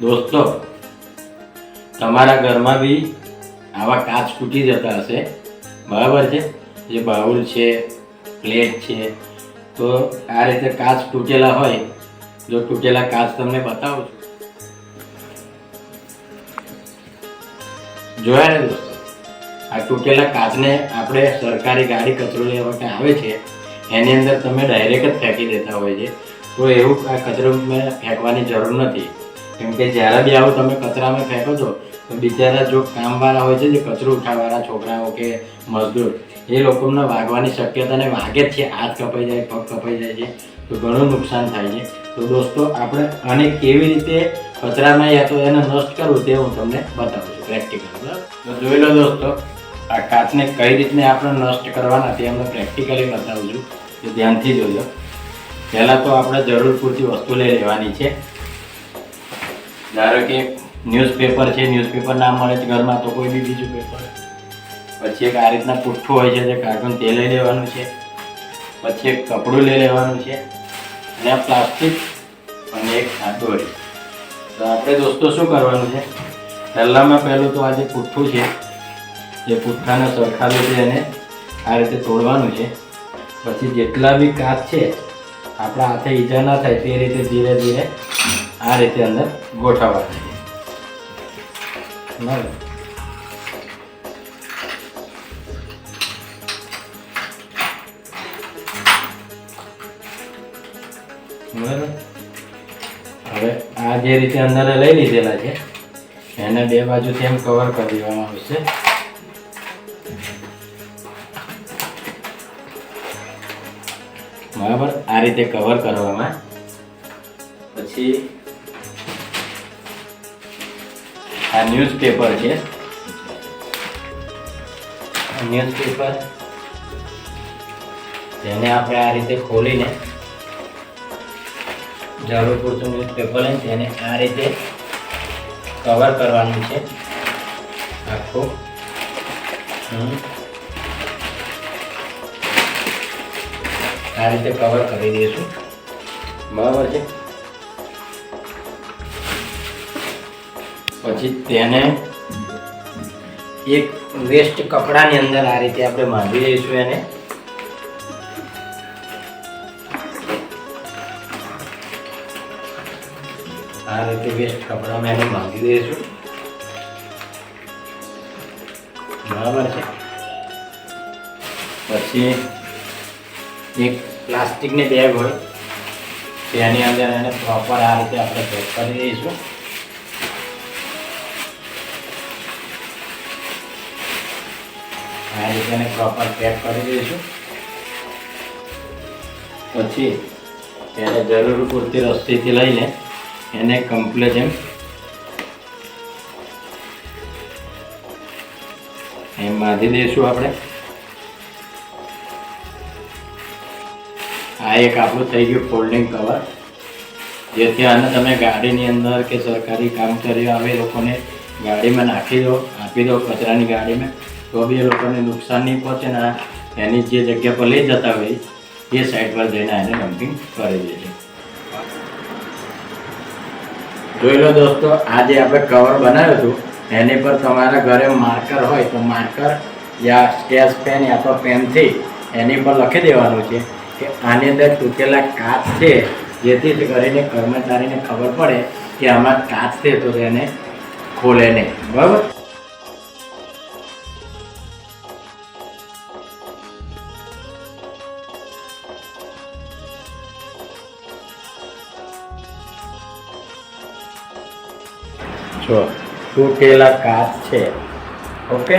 દોસ્તો, તમારા ઘરમાં બી આવા કાચ તૂટી જતા હશે. બરાબર છે? જે બાઉલ છે, પ્લેટ છે, તો આ રીતે કાચ તૂટેલા હોય, જો તૂટેલા કાચ તમને બતાવું છું. જોયા ને દોસ્તો, આ તૂટેલા કાચને આપણે સરકારી ગાડી કચરો લેવા કે આવે છે, એની અંદર તમે ડાયરેક્ટ જ ફેંકી દેતા હોય છે. તો એવું આ કચરો મેં ફેંકવાની જરૂર નથી. કેમ જ્યારે બી આવું તમે કચરામાં ફેંકો છો, તો બિચારા જો કામવાળા હોય છે જે કચરો ઉઠાવવાળા, છોકરાઓ કે મજદૂર, એ લોકોને વાગવાની શક્યતાને વાગે છે, હાથ કપાઈ જાય, પગ કપાઈ જાય છે, તો ઘણું નુકસાન થાય છે. તો દોસ્તો, આપણે આને કેવી રીતે કચરામાં યા તો એને નષ્ટ કરવું તે હું તમને બતાવું છું પ્રેક્ટિકલ બરાબર? તો જોઈ લો દોસ્તો, આ કાચને કઈ રીતને આપણે નષ્ટ કરવાના તે અમને પ્રેક્ટિકલી બતાવું છું. તો ધ્યાનથી જોજો. પહેલાં તો આપણે જરૂર પૂરતી વસ્તુ લઈ લેવાની છે. ધારો કે ન્યૂઝપેપર છે ન્યૂઝપેપર ના મળે છે ઘરમાં તો કોઈ બી બીજું પેપર પછી એક આ રીતના પુઠ્ઠું હોય છે, જે કાર્ટૂન તે લઈ લેવાનું છે. પછી એક કપડું લઈ લેવાનું છે. અને આ પ્લાસ્ટિક અને એક ખાતું દોરી તો આપણે દોસ્તો શું કરવાનું છે? પહેલાંમાં પહેલું તો આ જે પુઠ્ઠું છે જે પુઠ્ઠાને સરખાવ્યું છે એને આ રીતે તોડવાનું છે. પછી જેટલા બી કાચ છે, આપણા હાથે ઈજા ના થાય તે રીતે ધીરે ધીરે આ રીતે અંદર ગોઠવવાના છે બરાબર બરાબર? હવે આ જે રીતે અંદર લઈ લીધેલા છે, એને બે બાજુ એમ કવર કરી દેવામાં આવશે. બરાબર? આ રીતે કવર કરવામાં પછી આ ન્યૂઝપેપર છે. ન્યૂઝપેપર જેને આપણે આ રીતે ખોલીને જરૂર પૂરતું ન્યૂઝપેપર લઈને તેને આ રીતે કવર કરવાનું છે. આખું. આ રીતે કવર કરી દઈશું. બરાબર છે? પછી તેને એક વેસ્ટ કપડાની અંદર આ રીતે આપણે બાંધી દઈશું એને. આ રીતે વેસ્ટ કપડામાં એને બાંધી દઈશું. બરાબર છે? પછી એક પ્લાસ્ટિકની બેગ હોય, તેની અંદર એને પ્રોપર આ રીતે આપણે પેક કરી દઈશું. આ પ્રોપર પેક કરી દઈશું. પછી તેને જરૂર પૂરતી રસ્તીથી લઈને એને કમ્પ્લેટ એમ એમ બાંધી દઈશું આપણે. આ એક આપણું થઈ ગયું ફોલ્ડિંગ કવર જેથી આને તમે ગાડીની અંદર કે સરકારી કામ કરી આવે લોકોને ગાડીમાં નાખી દો, આપી દો કચરાની ગાડીમાં. તો બી લોકોને નુકસાન નહીં પહોંચે ને એની જે જગ્યા પર લઈ જતા હોય એ સાઈડ પર જઈને એને ડમ્પિંગ કરી દે છે. જોઈ લો દોસ્તો, આ આપણે કવર બનાવ્યું હતું, એની પર તમારા ઘરે માર્કર હોય તો માર્કર યા સ્કેચ પેન યા તો પેનથી એની પર લખી દેવાનું છે કે આની અંદર તૂટેલા કાચ છે, જેથી કરીને કર્મચારીને ખબર પડે કે આમાં કાચ છે તો તેને ખોલે નહીં. બરાબર? જો તૂટેલા કાચ છે. ઓકે?